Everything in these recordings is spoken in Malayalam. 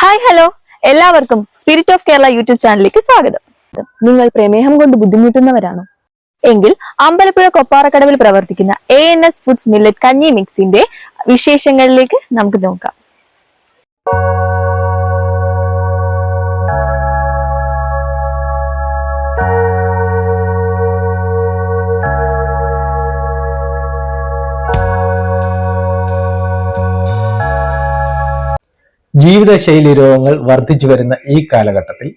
Hi hello. എല്ലാവർക്കും സ്പിരിറ്റ് ഓഫ് കേരള യൂട്യൂബ് ചാനലിലേക്ക് സ്വാഗതം. നിങ്ങൾ പ്രമേഹം കൊണ്ട് ബുദ്ധിമുട്ടുന്നവരാണോ? എങ്കിൽ അമ്പലപ്പുഴ കൊപ്പാറക്കടവിൽ പ്രവർത്തിക്കുന്ന A N S foods millet കഞ്ഞി മിക്സിന്റെ വിശേഷങ്ങളിലേക്ക് നമുക്ക് നോക്കാം. ജീവിതശൈലി രോഗങ്ങൾ വർദ്ധിച്ചു വരുന്ന ഈ കാലഘട്ടത്തിൽ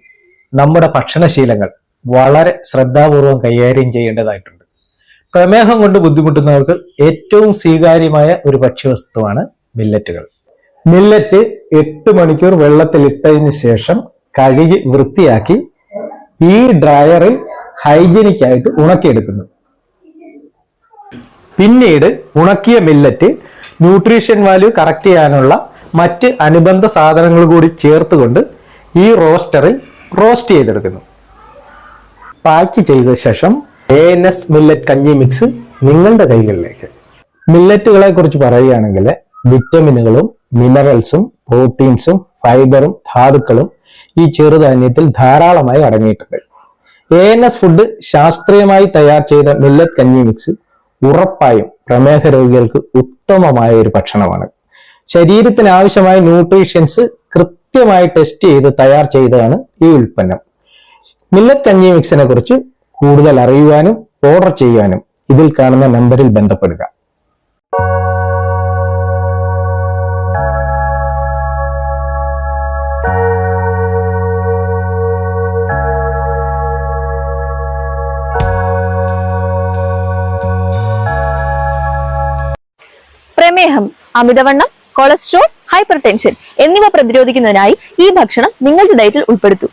നമ്മുടെ ഭക്ഷണശീലങ്ങൾ വളരെ ശ്രദ്ധാപൂർവം കൈകാര്യം ചെയ്യേണ്ടതായിട്ടുണ്ട്. പ്രമേഹം കൊണ്ട് ബുദ്ധിമുട്ടുന്നവർക്ക് ഏറ്റവും സ്വീകാര്യമായ ഒരു ഭക്ഷ്യവസ്തുവാണ് മില്ലറ്റുകൾ മില്ലറ്റ് എട്ട് മണിക്കൂർ വെള്ളത്തിലിട്ടതിന് ശേഷം കഴുകി വൃത്തിയാക്കി ഈ ഡ്രയറിൽ ഹൈജീനിക് ആയിട്ട് ഉണക്കിയെടുക്കുന്നു. പിന്നീട് ഉണക്കിയ മില്ലറ്റ് ന്യൂട്രീഷൻ വാല്യൂ കറക്റ്റ് ചെയ്യാനുള്ള മറ്റ് അനുബന്ധ സാധനങ്ങൾ കൂടി ചേർത്തുകൊണ്ട് ഈ റോസ്റ്ററിൽ റോസ്റ്റ് ചെയ്തെടുക്കുന്നു. പാക്ക് ചെയ്ത ശേഷം എ എൻ എസ് മില്ലറ്റ് കഞ്ഞി മിക്സ് നിങ്ങളുടെ കൈകളിലേക്ക്. മില്ലറ്റുകളെ കുറിച്ച് പറയുകയാണെങ്കിൽ വിറ്റമിനുകളും മിനറൽസും പ്രോട്ടീൻസും ഫൈബറും ധാതുക്കളും ഈ ചെറുധാന്യത്തിൽ ധാരാളമായി അടങ്ങിയിട്ടുണ്ട്. എ എൻ എസ് ഫുഡ് ശാസ്ത്രീയമായി തയ്യാർ ചെയ്ത മില്ലറ്റ് കഞ്ഞി മിക്സ് ഉറപ്പായും പ്രമേഹ രോഗികൾക്ക് ഉത്തമമായ ഒരു ഭക്ഷണമാണ്. ശരീരത്തിന് ആവശ്യമായ ന്യൂട്രീഷ്യൻസ് കൃത്യമായി ടെസ്റ്റ് ചെയ്ത് തയ്യാർ ചെയ്തതാണ് ഈ ഉൽപ്പന്നം. മില്ലറ്റ് കഞ്ഞി മിക്സിനെ കുറിച്ച് കൂടുതൽ അറിയുവാനും ഓർഡർ ചെയ്യുവാനും ഇതിൽ കാണുന്ന നമ്പറിൽ ബന്ധപ്പെടുക. പ്രമേഹം അമിതവണ്ണം കൊളസ്ട്രോൾ ഹൈപ്പർ ടെൻഷൻ എന്നിവ പ്രതിരോധിക്കുന്നതിനായി ഈ ഭക്ഷണം നിങ്ങളുടെ ഡയറ്റിൽ ഉൾപ്പെടുത്തൂ.